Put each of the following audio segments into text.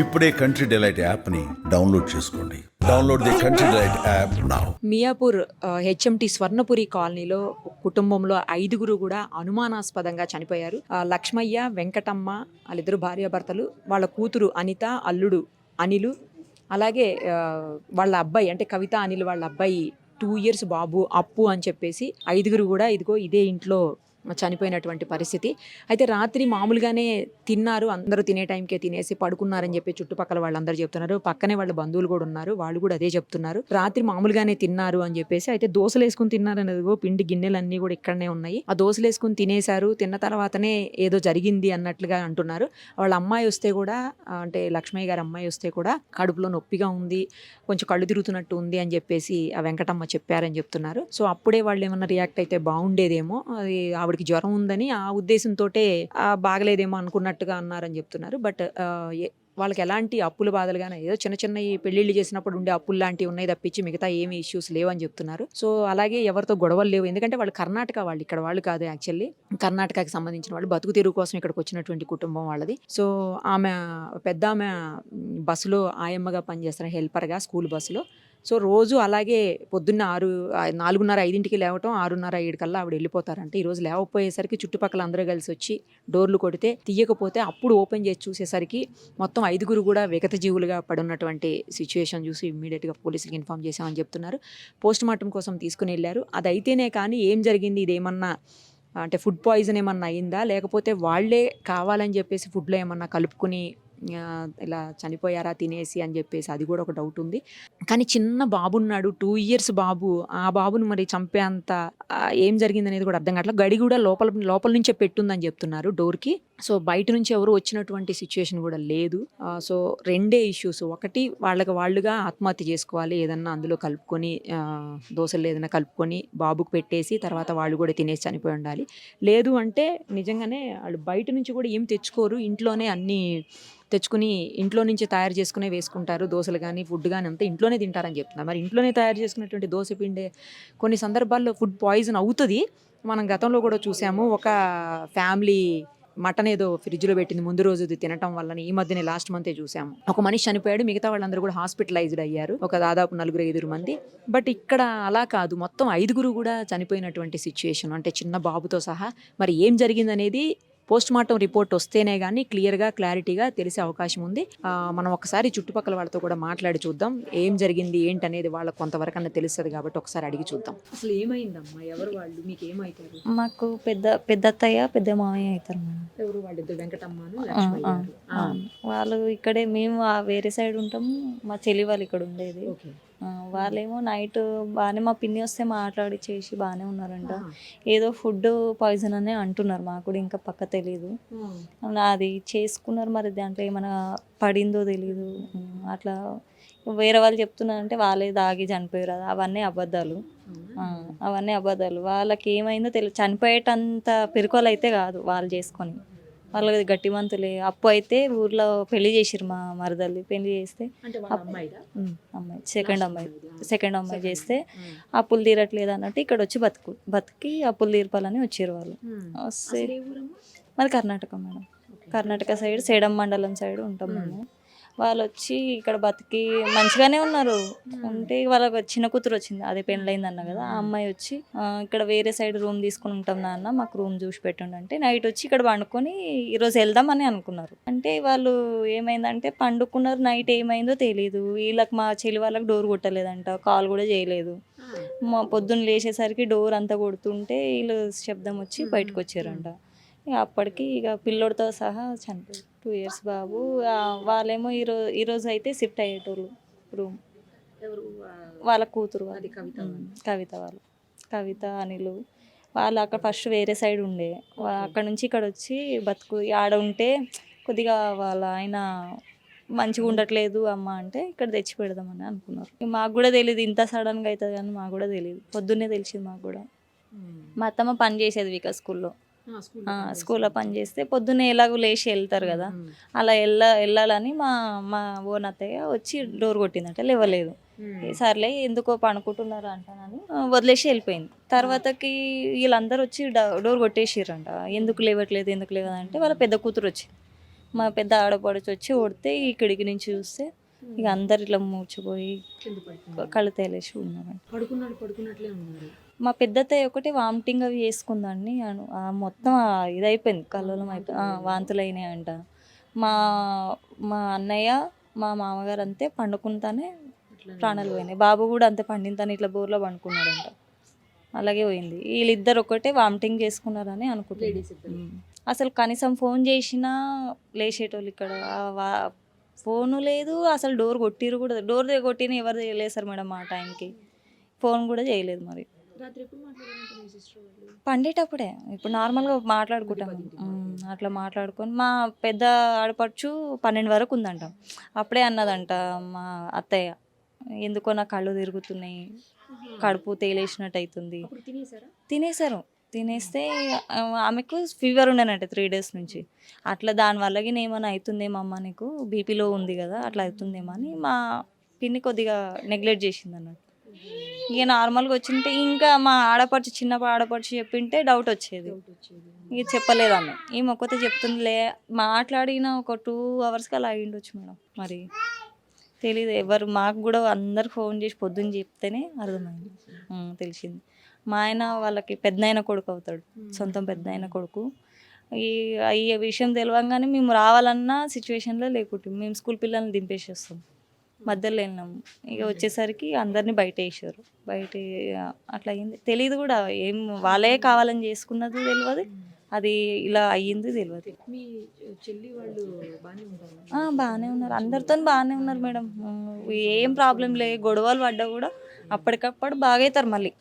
ఇప్పుడే country Delight యాప్ని download చేసుకోండి. Download the Country Delight app now Miyapur HMT Swarnapuri కాలనీలో కుటుంబంలో ఐదుగురు కూడా అనుమానాస్పదంగా చనిపోయారు. లక్ష్మయ్య వెంకటమ్మ వాళ్ళిద్దరు భార్యాభర్తలు వాళ్ళ కూతురు అనిత అల్లుడు అనిలు అలాగే వాళ్ళ అబ్బాయి అంటే కవిత అనిల్ వాళ్ళ అబ్బాయి టూ ఇయర్స్ బాబు అప్పు అని చెప్పేసి ఐదుగురు కూడా ఇదిగో ఇదే ఇంట్లో చనిపోయినటువంటి పరిస్థితి. అయితే రాత్రి మామూలుగానే తిన్నారు. అందరూ తినే టైంకే తినేసి పడుకున్నారని చెప్పి చుట్టుపక్కల వాళ్ళందరూ చెప్తున్నారు. పక్కనే వాళ్ళ బంధువులు కూడా ఉన్నారు. వాళ్ళు కూడా అదే చెప్తున్నారు. రాత్రి మామూలుగానే తిన్నారు అని చెప్పేసి అయితే దోశలు వేసుకుని తిన్నారనేదిగో పిండి గిన్నెలన్నీ కూడా ఇక్కడనే ఉన్నాయి. ఆ దోశలు వేసుకుని తినేశారు. తిన్న తర్వాతనే ఏదో జరిగింది అన్నట్లుగా అంటున్నారు. వాళ్ళ అమ్మాయి వస్తే కూడా అంటే లక్ష్మయ్య గారి అమ్మాయి వస్తే కూడా కడుపులో నొప్పిగా ఉంది కొంచెం కళ్ళు తిరుగుతున్నట్టు ఉంది అని చెప్పేసి ఆ వెంకటమ్మ చెప్పారని చెప్తున్నారు. సో అప్పుడే వాళ్ళు ఏమన్నా రియాక్ట్ అయితే బాగుండేదేమో. అది ఆవిడ ఆవిడకి జ్వరం ఉందని ఆ ఉద్దేశంతో బాగలేదేమో అనుకున్నట్టుగా అన్నారని చెప్తున్నారు. బట్ వాళ్ళకి ఎలాంటి అప్పుల బాధలు కానీ ఏదో చిన్న చిన్న పెళ్ళిళ్ళు చేసినప్పుడు ఉండే అప్పులు లాంటివి ఉన్నాయి తప్పించి మిగతా ఏమి ఇష్యూస్ లేవని చెప్తున్నారు. సో అలాగే ఎవరితో గొడవలు లేవు. ఎందుకంటే వాళ్ళు కర్ణాటక వాళ్ళు ఇక్కడ వాళ్ళు కాదు యాక్చువల్లీ. కర్ణాటకకి సంబంధించిన వాళ్ళు బతుకు తెరువు కోసం ఇక్కడికి వచ్చినటువంటి కుటుంబం వాళ్ళది. సో ఆమె పెద్ద ఆమె బస్సులో ఆయమ్మగా పనిచేస్తారు హెల్పర్గా స్కూల్ బస్సులో సో రోజు అలాగే పొద్దున్న ఆరు నాలుగున్నర ఐదింటికి లేవటం ఆరున్నర ఏడుకల్లా ఆవిడ వెళ్ళిపోతారంటే. ఈరోజు లేవపోయేసరికి చుట్టుపక్కల అందరూ కలిసి వచ్చి డోర్లు కొడితే తీయకపోతే అప్పుడు ఓపెన్ చేసి చూసేసరికి మొత్తం ఐదుగురు కూడా విగత జీవులుగా పడున్నటువంటి సిచ్యువేషన్ చూసి ఇమ్మీడియట్గా పోలీసులకు ఇన్ఫామ్ చేశామని చెప్తున్నారు. పోస్ట్ మార్టం కోసం తీసుకుని వెళ్ళారు. అది అయితేనే కానీ ఏం జరిగింది? ఇదేమన్నా అంటే ఫుడ్ పాయిజన్ ఏమన్నా అయిందా? లేకపోతే వాళ్ళే కావాలని చెప్పేసి ఫుడ్లో ఏమన్నా కలుపుకుని ఇలా చనిపోయారా తినేసి అని చెప్పేసి అది కూడా ఒక డౌట్ ఉంది. కానీ చిన్న బాబు ఉన్నాడు టూ ఇయర్స్ బాబు. ఆ బాబును మరి చంపేంత ఏం జరిగింది అనేది కూడా అర్థం కావట్లేదు. గడి కూడా లోపల లోపల నుంచే పెట్టుందని చెప్తున్నారు డోర్కి. సో బయట నుంచి ఎవరు వచ్చినటువంటి సిచ్యువేషన్ కూడా లేదు. సో రెండే ఇష్యూస్ ఒకటి వాళ్ళకి వాళ్ళుగా ఆత్మహత్య చేసుకోవాలి ఏదన్నా అందులో కలుపుకొని దోశలు ఏదైనా కలుపుకొని బాబుకు పెట్టేసి తర్వాత వాళ్ళు కూడా తినేసి చనిపోయి ఉండాలి. లేదు అంటే నిజంగానే వాళ్ళు బయట నుంచి కూడా ఏం తెచ్చుకోరు. ఇంట్లోనే అన్నీ తెచ్చుకుని ఇంట్లో నుంచి తయారు చేసుకునే వేసుకుంటారు. దోశలు కానీ ఫుడ్ కానీ అంతా ఇంట్లోనే తింటారని చెప్తున్నారు మరి ఇంట్లోనే తయారు చేసుకున్నటువంటి దోశ పిండే కొన్ని సందర్భాల్లో ఫుడ్ పాయిజన్ అవుతుంది. మనం గతంలో కూడా చూసాము. ఒక ఫ్యామిలీ మటన్ ఏదో ఫ్రిడ్జ్లో పెట్టింది. ముందు రోజు తినటం వల్ల ఈ మధ్యనే లాస్ట్ మంతే చూసాము. ఒక మనిషి చనిపోయాడు. మిగతా వాళ్ళందరూ కూడా హాస్పిటలైజ్డ్ అయ్యారు. ఒక దాదాపు నలుగురు ఐదుగురు మంది. బట్ ఇక్కడ అలా కాదు. మొత్తం ఐదుగురు కూడా చనిపోయినటువంటి సిచ్యుయేషన్ అంటే చిన్న బాబుతో సహా. మరి ఏం జరిగిందనేది పోస్ట్ మార్టం రిపోర్ట్ వస్తేనే కానీ క్లియర్గా క్లారిటీగా తెలిసే అవకాశం ఉంది. మనం ఒకసారి చుట్టుపక్కల వాళ్ళతో కూడా మాట్లాడి చూద్దాం. ఏం జరిగింది ఏంటి అనేది వాళ్ళకి కొంతవరకు అన్న తెలుస్తుంది కాబట్టి ఒకసారి అడిగి చూద్దాం. అసలు ఏమైందమ్మా? ఎవరు వాళ్ళు? మీకు ఏమవుతారు మాకు పెద్ద పెద్ద అత్తయ్య పెద్ద మామయ్య అవుతారు మేడం. ఎవరు? వాళ్ళిద్దరు వెంకటమ్మను ఆ, లక్ష్మయ్య ఆ, గారు. ఆ. వాళ్ళు ఇక్కడే మేము ఆ వేరే సైడ్ ఉంటాము. మా చెల్లి వాళ్ళు ఇక్కడ ఉండేది. వాళ్ళేమో నైట్ బాగానే మా పిన్ని వస్తే మాట్లాడి చేసి బాగానే ఉన్నారంట. ఏదో ఫుడ్ పాయిజన్ అనే అంటున్నారు మాకు కూడా ఇంకా పక్క తెలీదు. అది చేసుకున్నారు మరి దాంట్లో ఏమైనా పడిందో తెలీదు. అట్లా వేరే వాళ్ళు చెప్తున్నారంటే వాళ్ళే దాగి చనిపోయారు అవన్నీ అబద్ధాలు. అవన్నీ అబద్ధాలు. వాళ్ళకి ఏమైందో తెలియదు చనిపోయేటంత పిరుకోలు అయితే కాదు వాళ్ళు చేసుకొని. వాళ్ళకి గట్టి మంతులే అప్పు అయితే ఊర్లో పెళ్ళి చేసిరు మా మరదల్ని పెళ్ళి చేస్తే అమ్మాయి సెకండ్ అమ్మాయి సెకండ్ అమ్మాయి చేస్తే. అప్పులు తీరట్లేదు అన్నట్టు ఇక్కడ వచ్చి బతుకు బతికి అప్పులు తీర్పాలని వచ్చారు వాళ్ళు. వస్తే? మాది కర్ణాటక మేడం. కర్ణాటక సైడ్ సేడం మండలం సైడ్ ఉంటాం మ్మ్. వాళ్ళు వచ్చి ఇక్కడ బతికి మంచిగానే ఉన్నారు. ఉంటే వాళ్ళకి చిన్న కూతురు వచ్చింది. అదే పెళ్ళైంది అన్న కదా. ఆ అమ్మాయి వచ్చి ఇక్కడ వేరే సైడ్ రూమ్ తీసుకుని ఉంటాం నాన్న మాకు రూమ్ చూసి పెట్టండి అంటే నైట్ వచ్చి ఇక్కడ పండుకొని ఈరోజు వెళ్దామని అనుకున్నారు. అంటే వాళ్ళు ఏమైందంటే పండుకున్నారు నైట్ ఏమైందో తెలియదు వీళ్ళకి మా చెల్లి వాళ్ళకి డోర్ కొట్టలేదంట కాల్ కూడా చేయలేదు. మా పొద్దున్న లేచేసరికి డోర్ అంతా కొడుతుంటే వీళ్ళు శబ్దం వచ్చి బయటకు వచ్చారంట. ఇక అప్పటికి ఇక పిల్లోడితో సహా చనిపోయారు. టూ ఇయర్స్ బాబు. వాళ్ళేమో ఈరోజు ఈరోజు అయితే షిఫ్ట్ అయ్యేటోళ్ళు రూమ్. వాళ్ళ కూతురు అది కవిత కవిత వాళ్ళు. కవిత అనిలు. వాళ్ళు అక్కడ ఫస్ట్ వేరే సైడ్ ఉండే. అక్కడ నుంచి ఇక్కడ వచ్చి బతుకు ఆడ ఉంటే కొద్దిగా వాళ్ళ ఆయన మంచిగా ఉండట్లేదు అమ్మ అంటే ఇక్కడ తెచ్చి పెడదామని అనుకున్నారు. మాకు కూడా తెలియదు ఇంత సడన్గా అవుతుంది కానీ మాకు కూడా తెలియదు పొద్దున్నే తెలిసింది మాకు కూడా. మా అత్తమ్మ పని చేసేది విక స్కూల్లో. స్కూల్లో పని చేస్తే పొద్దున్నే ఎలాగో లేచి వెళ్తారు కదా. అలా వెళ్ళ వెళ్ళాలని మా మా ఓన్ అత్తయ్య వచ్చి డోర్ కొట్టిందంట లేవలేదు. సర్లే ఎందుకో పనుకుంటున్నారు అంటానని వదిలేసి వెళ్ళిపోయింది. తర్వాతకి వీళ్ళందరూ వచ్చి డోర్ కొట్టేసిర్రంట. ఎందుకు లేవట్లేదు ఎందుకు లేవదంటే వాళ్ళ పెద్ద కూతురు వచ్చింది మా పెద్ద ఆడపడుచు వచ్చి కొడితే ఇక్కడికి నుంచి చూస్తే ఇక అందరు ఇట్లా మూర్చిపోయి కళ్ళు తేలేసి ఉన్నారు పడుకున్నాడు పడుకున్నట్లే ఉన్నాడు మా పెద్దత్తయ్య ఒకటి వామిటింగ్ అవి చేసుకుందండి. అను- ఆ మొత్తం ఇదైపోయింది కల్లోలం అయిపోయి ఆ, వాంతులు అయినాయి అంట మా మా అన్నయ్య మా మామగారు అంతే పండుకుంటానే ప్రాణాలు పోయినాయి. బాబు కూడా అంతే పండింతానే ఇట్లా బోర్లో పండుకున్నాడంట. అలాగే పోయింది. వీళ్ళిద్దరు ఒకటే వామిటింగ్ చేసుకున్నారని అనుకుంటున్నాను అసలు కనీసం ఫోన్ చేసినా లేచేటోళ్ళు ఇక్కడ. ఫోను లేదు అసలు డోర్ కొట్టిరు కూడా. డోర్ కొట్టిన ఎవరు లేసారు మేడం ఆ టైంకి. ఫోన్ కూడా చేయలేదు మరి. పండేటప్పుడే. ఇప్పుడు నార్మల్గా మాట్లాడుకుంటాం. అట్లా మాట్లాడుకొని మా పెద్ద ఆడపడుచు పన్నెండు వరకు ఉందంట. అప్పుడే అన్నదంట మా అత్తయ్య ఎందుకో నా కళ్ళు తిరుగుతున్నాయి. కడుపు తేలేసినట్టు అవుతుంది తినేసారు? తినేస్తే ఆమెకు ఫీవర్ ఉండేనంట త్రీ డేస్ నుంచి. అట్లా దానివల్ల ఏమైనా అవుతుందేమో అమ్మ నీకు బీపీలో ఉంది కదా అట్లా అవుతుందేమో అని మా పిన్ని కొద్దిగా నెగ్లెక్ట్ చేసింది అన్నట్టు ఇక నార్మల్గా వచ్చింటే ఇంకా మా ఆడపడుచు చిన్న ఆడపడుచు చెప్పింటే డౌట్ వచ్చేది. ఇక చెప్పలేదు ఆమె. ఈమె ఒక్కతే చెప్తుందిలే మాట్లాడిన ఒక టూ అవర్స్కి అలా అయ్యిండొచ్చు మేడం. మరి తెలీదు ఎవరు మాకు కూడా అందరు ఫోన్ చేసి పొద్దున్న చెప్తేనే అర్థమైంది. ఉమ్, తెలిసింది. మా ఆయన వాళ్ళకి పెద్ద కొడుకు అవుతాడు సొంతం పెద్ద కొడుకు. ఈ ఈ విషయం తెలియంగానే మేము రావాలన్న సిచ్యువేషన్లో లేకుంటే మేము స్కూల్ పిల్లల్ని దింపేసేస్తాం మధ్యలో వెళ్ళినాము ఇక వచ్చేసరికి అందరినీ బయట వేసారు బయట అట్లా అయింది. తెలియదు కూడా ఏం వాళ్ళే కావాలని చేసుకున్నది తెలియదు అది ఇలా అయ్యింది తెలియదు మీ చెల్లి వాళ్ళు బాగానే ఉన్నారు. అందరితో బాగానే ఉన్నారు మేడం. ఏం ప్రాబ్లం లే. గొడవలు పడ్డా కూడా అప్పటికప్పుడు బాగవుతారు మళ్ళీ.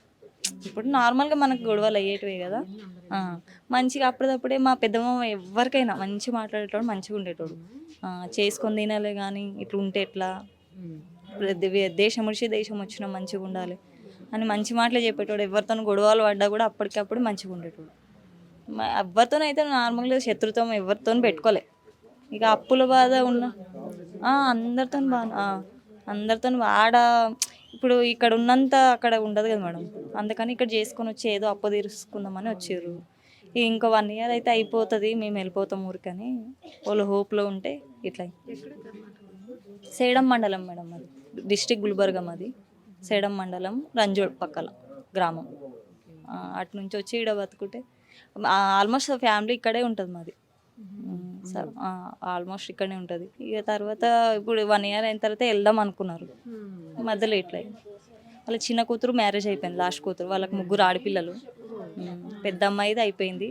ఇప్పుడు నార్మల్గా మనకు గొడవలు అయ్యేటివే కదా. మంచిగా అప్పటిదప్పుడే మా పెద్దమ్మ ఎవరికైనా మంచి మాట్లాడేటోడు మంచిగా ఉండేటోడు. చేసుకొని తినాలి కానీ ఇట్లా ఉంటే ఎట్లా? దేశం వచ్చి దేశం వచ్చిన మంచిగా ఉండాలి. అని మంచి మాటలు చెప్పేటోడు ఎవరితో గొడవలు పడ్డా కూడా అప్పటికప్పుడు మంచిగా ఉండేటోడు. ఎవరితోనైతే నార్మల్గా శత్రుత్వం ఎవరితో పెట్టుకోలే. ఇక అప్పుల బాధ ఉన్న అందరితో బాగా అందరితో ఆడ ఇప్పుడు ఇక్కడ ఉన్నంత అక్కడ ఉండదు కదా మేడం. అందుకని ఇక్కడ చేసుకొని వచ్చి ఏదో అప్పు తీర్చుకుందామని వచ్చారు. ఇంకో వన్ ఇయర్ అయితే అయిపోతుంది మేము వెళ్ళిపోతాం ఊరికని. వాళ్ళు హోప్లో ఉంటే ఇట్లా సేడం మండలం మేడం అది. డిస్టిక్ గుల్బర్గం మాది సేడం మండలం రంజోడ్ పక్కల గ్రామం. అటు నుంచి వచ్చి ఇక్కడ బతుకుంటే ఆల్మోస్ట్ ఫ్యామిలీ ఇక్కడే ఉంటుంది మాది. ఆల్మోస్ట్ ఇక్కడే ఉంటుంది. ఇక తర్వాత ఇప్పుడు వన్ ఇయర్ అయిన తర్వాత వెళ్దాం అనుకున్నారు. మధ్యలో ఇట్లా వాళ్ళ చిన్న కూతురు మ్యారేజ్ అయిపోయింది లాస్ట్ కూతురు. వాళ్ళకి ముగ్గురు ఆడపిల్లలు. పెద్ద అమ్మాయిది అయిపోయింది.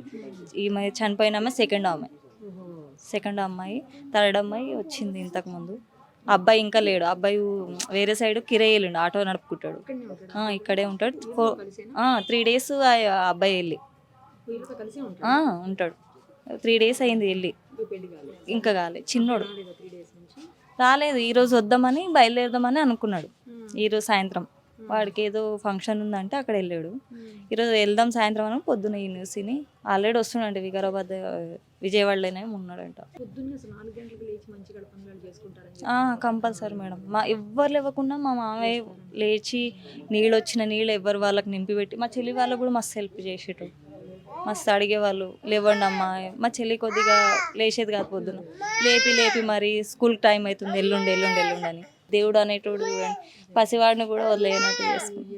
ఈమె చనిపోయిన అమ్మాయి సెకండ్ అమ్మాయి సెకండ్ అమ్మాయి థర్డ్ అమ్మాయి వచ్చింది ఇంతకుముందు అబ్బాయి ఇంకా లేడు. అబ్బాయి వేరే సైడ్ కిరాయి వెళ్ళిండు ఆటో నడుపుకుంటాడు. ఇక్కడే ఉంటాడు. త్రీ డేస్ అబ్బాయి వెళ్ళి. ఉంటాడు? త్రీ డేస్ అయింది వెళ్ళి. కాలేదు. ఇంకా కాలే. చిన్నోడు. రాలేదు ఈరోజు వద్దామని బయలుదేరదామని అనుకున్నాడు. ఈరోజు సాయంత్రం. వాడికి ఏదో ఫంక్షన్ ఉందంటే అక్కడ వెళ్ళాడు. ఈరోజు వెళ్దాం సాయంత్రం అని పొద్దున ఈ న్యూస్ని ఆల్రెడీ వస్తున్నాడంట వికారాబాద్ విజయవాడలోనే ఉన్నాడంట. Compulsory madam. మా ఎవ్వరు లేవకుండా మా మామయ్య లేచి నీళ్ళు వచ్చిన నీళ్ళు ఎవ్వరు వాళ్ళకి నింపి పెట్టి మా చెల్లి వాళ్ళకు కూడా మస్తు హెల్ప్ చేసేటోడు మస్తు అడిగేవాళ్ళు లేవండి అమ్మా మా చెల్లి కొద్దిగా లేచేది కాదు పొద్దున లేపి లేపి మరి స్కూల్ టైం అవుతుంది ఎల్లుండి ఎల్లుండి ఎల్లుండి అని. దేవుడు అనేటోడు చూడండి. పసివాడిని కూడా వదిలేనట్టు చేసుకుంది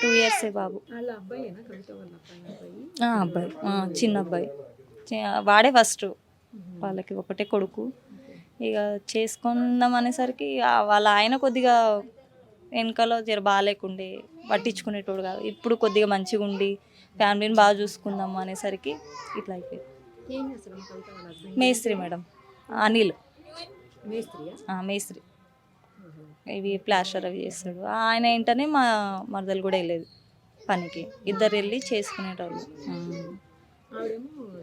టూ ఇయర్సే బాబు. అబ్బాయి? చిన్న అబ్బాయి. వాడే ఫస్ట్ వాళ్ళకి ఒకటే కొడుకు. ఇక చేసుకుందాం అనేసరికి వాళ్ళ ఆయన కొద్దిగా వెనకాల జర బాగాలేకుండే పట్టించుకునేటోడు కాదు. ఇప్పుడు కొద్దిగా మంచిగా ఉండి ఫ్యామిలీని బాగా చూసుకుందాం అనేసరికి ఇట్లా అయిపోయింది. మేస్త్రి మేడం. అనిల్. మేస్త్రి ఇవి ప్లాస్టర్ అవి చేస్తాడు. ఆయన ఏంటనే మా మరదలు కూడా వెళ్ళేది పనికి. ఇద్దరు వెళ్ళి చేసుకునేటోళ్ళు.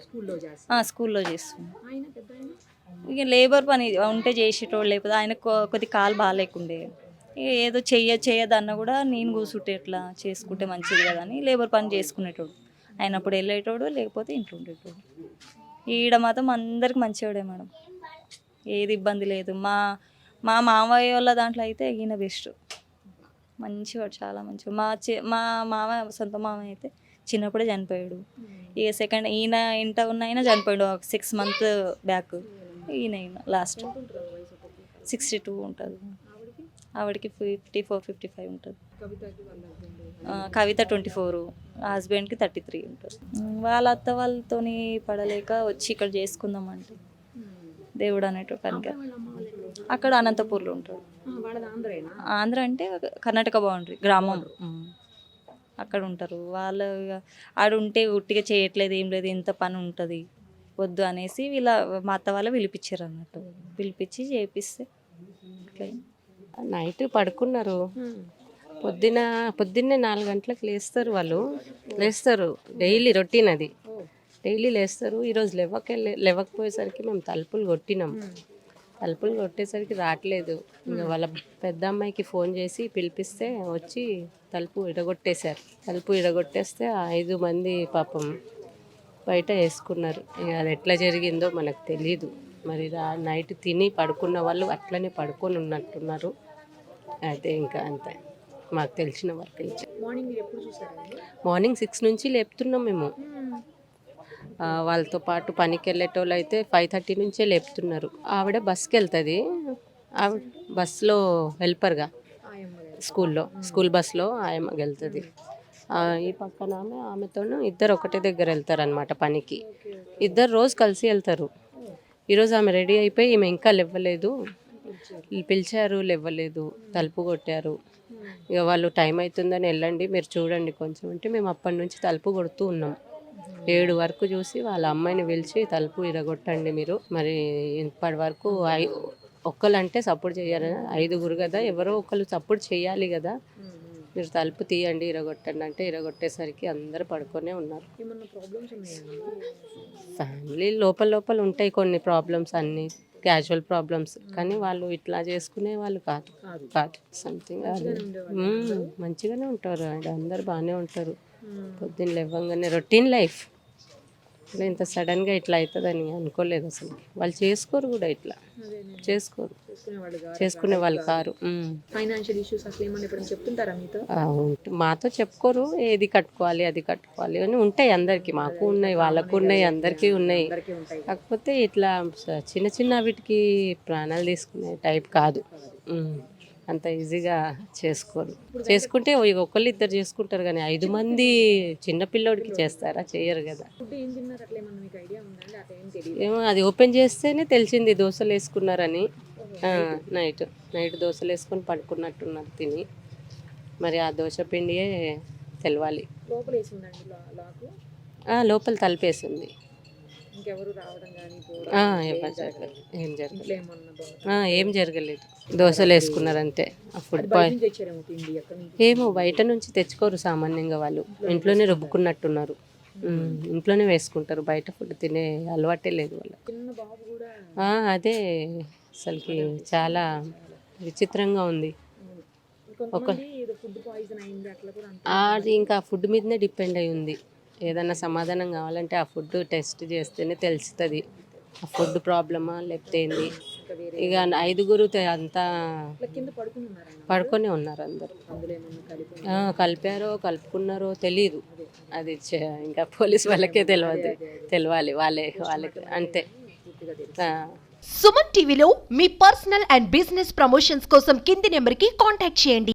స్కూల్లో చేస్తుంది. ఆయన ఆయన ఇక లేబర్ పని ఉంటే చేసేటోళ్ళు లేకపోతే ఆయన కొద్ది కాలు బాగాలేకుండే. ఇక ఏదో చెయ్య చేయదన్నా కూడా నేను కూర్చుంటే ఎట్లా చేసుకుంటే మంచిది కదా అని లేబర్ పని చేసుకునేటోడు. అయినప్పుడు వెళ్ళేటోడు లేకపోతే ఇంట్లో ఉండేటోడు. ఈడ మాత్రం అందరికి మంచివాడే మేడం. ఏది ఇబ్బంది లేదు. మా మా మామయ్య వాళ్ళ దాంట్లో అయితే ఈయన బెస్ట్. మంచివాడు చాలా మంచివాడు. మా చి మా మామ సొంత మామయ్య అయితే చిన్నప్పుడే చనిపోయాడు. ఇక సెకండ్ ఈయన ఇంట ఉన్న ఆయన చనిపోయాడు. ఒక సిక్స్ మంత్ బ్యాక్ ఈయన లాస్ట్ సిక్స్టీ టూ ఉంటుంది. ఆవిడకి ఫిఫ్టీ ఫోర్ ఫిఫ్టీ ఫైవ్ ఉంటుంది కవిత ట్వంటీ ఫోర్ హస్బెండ్కి థర్టీ త్రీ ఉంటుంది వాళ్ళ అత్త వాళ్ళతోని పడలేక వచ్చి ఇక్కడ చేసుకుందాం అంటే దేవుడు అనేటు కనుక అక్కడ అనంతపూర్లో ఉంటాడు. ఆంధ్ర అంటే కర్ణాటక బౌండరీ గ్రామం. ఉమ్. అక్కడ ఉంటారు. వాళ్ళు ఆడ ఉంటే ఉట్టిగా చేయట్లేదు ఏం లేదు ఎంత పని ఉంటుంది వద్దు అనేసి వీళ్ళ మా అత్త వాళ్ళు పిలిపించారు అన్నట్టు పిలిపించి చేపిస్తే నైట్ పడుకున్నారు. పొద్దున పొద్దున్నే నాలుగు గంటలకు లేస్తారు వాళ్ళు. లేస్తారు. డైలీ రొటీన్ అది. డైలీ లేస్తారు. ఈరోజు లేవక లేవకపోయేసరికి మేము తలుపులు కొట్టినాం. తలుపులు కొట్టేసరికి రావట్లేదు. వాళ్ళ పెద్ద అమ్మాయికి ఫోన్ చేసి పిలిపిస్తే వచ్చి తలుపు ఇడగొట్టేశారు తలుపు ఇడగొట్టేస్తే ఐదు మంది పాపం బయట వేసుకున్నారు. ఇక అది ఎట్లా జరిగిందో మనకు తెలీదు. మరి రా నైట్ తిని పడుకున్న వాళ్ళు అట్లనే పడుకొని ఉన్నట్టున్నారు. అయితే ఇంకా అంతే. మాకు తెలిసిన వరకు మార్నింగ్ సిక్స్ నుంచి లేపుతున్నాం మేము. వాళ్ళతో పాటు పనికి వెళ్ళేటోళ్ళు అయితే ఫైవ్ థర్టీ నుంచే లేపుతున్నారు. ఆవిడ బస్కి వెళ్తుంది ఆవిడ బస్లో హెల్పర్గా స్కూల్లో స్కూల్ బస్లో ఆయమ్మకి వెళ్తుంది ఈ పక్కన ఆమె ఆమెతోనూ ఇద్దరు ఒకటే దగ్గర వెళ్తారు అనమాట పనికి. ఇద్దరు రోజు కలిసి వెళ్తారు. ఈరోజు ఆమె రెడీ అయిపోయి ఈమె ఇంకా లేవ్వలేదు పిలిచారు లేవ్వలేదు తలుపు కొట్టారు. ఇక వాళ్ళు టైం అవుతుందని వెళ్ళండి మీరు చూడండి కొంచెం అంటే మేము అప్పటి నుంచి తలుపు కొడుతూ ఉన్నాం. ఏడు వరకు చూసి వాళ్ళ అమ్మాయిని పిలిచి తలుపు ఇరగొట్టండి మీరు. మరి ఇప్పటి వరకు ఒక్కలంటే సపోర్ట్ చేయాలి. ఐదుగురు కదా ఎవరో ఒకళ్ళు సపోర్ట్ చేయాలి కదా. మీరు తలుపు తీయండి ఇరగొట్టండి అంటే ఇరగొట్టేసరికి అందరు పడుకొనే ఉన్నారు. ఫ్యామిలీ లోపల లోపల ఉంటాయి కొన్ని ప్రాబ్లమ్స్ అన్ని క్యాజువల్ ప్రాబ్లమ్స్ కానీ వాళ్ళు ఇట్లా చేసుకునే వాళ్ళు కాదు. కాదు. సంథింగ్ మంచిగానే ఉంటారు. అందరు బాగానే ఉంటారు. పొద్దున్న లేవగానే రొటీన్ లైఫ్. ఇంత సడన్గా ఇట్లా అవుతుందని అనుకోలేదు అసలు. వాళ్ళు చేసుకోరు కూడా ఇట్లా. చేసుకోరు. చేసుకునే వాళ్ళు కారు. ఫైనాన్షియల్ ఇష్యూస్ అసలు చెప్తుంటారా మీతో? మాతో చెప్పుకోరు. ఏది కట్టుకోవాలి అది కట్టుకోవాలి అని ఉంటాయి అందరికి. మాకు ఉన్నాయి వాళ్ళకు ఉన్నాయి అందరికీ ఉన్నాయి. కాకపోతే ఇట్లా చిన్న చిన్న వీటికి ప్రాణాలు తీసుకునే టైప్ కాదు. అంత ఈజీగా చేసుకోరు. చేసుకుంటే ఇక ఒకళ్ళు ఇద్దరు చేసుకుంటారు కానీ ఐదు మంది చిన్న పిల్లోడికి చేస్తారా? చేయరు కదా. ఏమో అది ఓపెన్ చేస్తేనే తెలిసింది దోశలు వేసుకున్నారని. నైట్ నైట్ దోశలు వేసుకొని పడుకున్నట్టున్నారు తిని. మరి ఆ దోశ పిండియే తెలవాలి. లోపల తలిపేసింది. ఇంకెవరు రావడం కానీ ఏం జరగలేదు. ఏం జరగలేదు. దోశలు వేసుకున్నారు అంతే ఫుడ్ ఏమో బయట నుంచి తెచ్చుకోరు సామాన్యంగా వాళ్ళు. ఇంట్లోనే రుబ్బుకున్నట్టున్నారు. ఇంట్లోనే వేసుకుంటారు. బయట ఫుడ్ తినే అలవాటే లేదు ఆ, అదే. అసలుకి చాలా విచిత్రంగా ఉంది. అంటారు అది ఇంకా ఫుడ్ మీదనే డిపెండ్ అయి ఉంది. ఏదన్నా సమాధానం కావాలంటే ఆ ఫుడ్ టెస్ట్ చేస్తేనే తెలుస్తుంది. ఆ ఫుడ్ ప్రాబ్లమా లేకపోతే ఏంది? ఇక ఐదుగురు అంతా పడుకొని ఉన్నారు అందరు. కలిపారో కలుపుకున్నారో తెలియదు అది ఇంకా పోలీస్ వాళ్ళకే తెలియదు తెలియాలి వాళ్ళే వాళ్ళకి అంతే. సుమన్ టీవీలో మీ పర్సనల్ అండ్ బిజినెస్ ప్రమోషన్స్ కోసం కింది నెంబర్కి కాంటాక్ట్ చేయండి.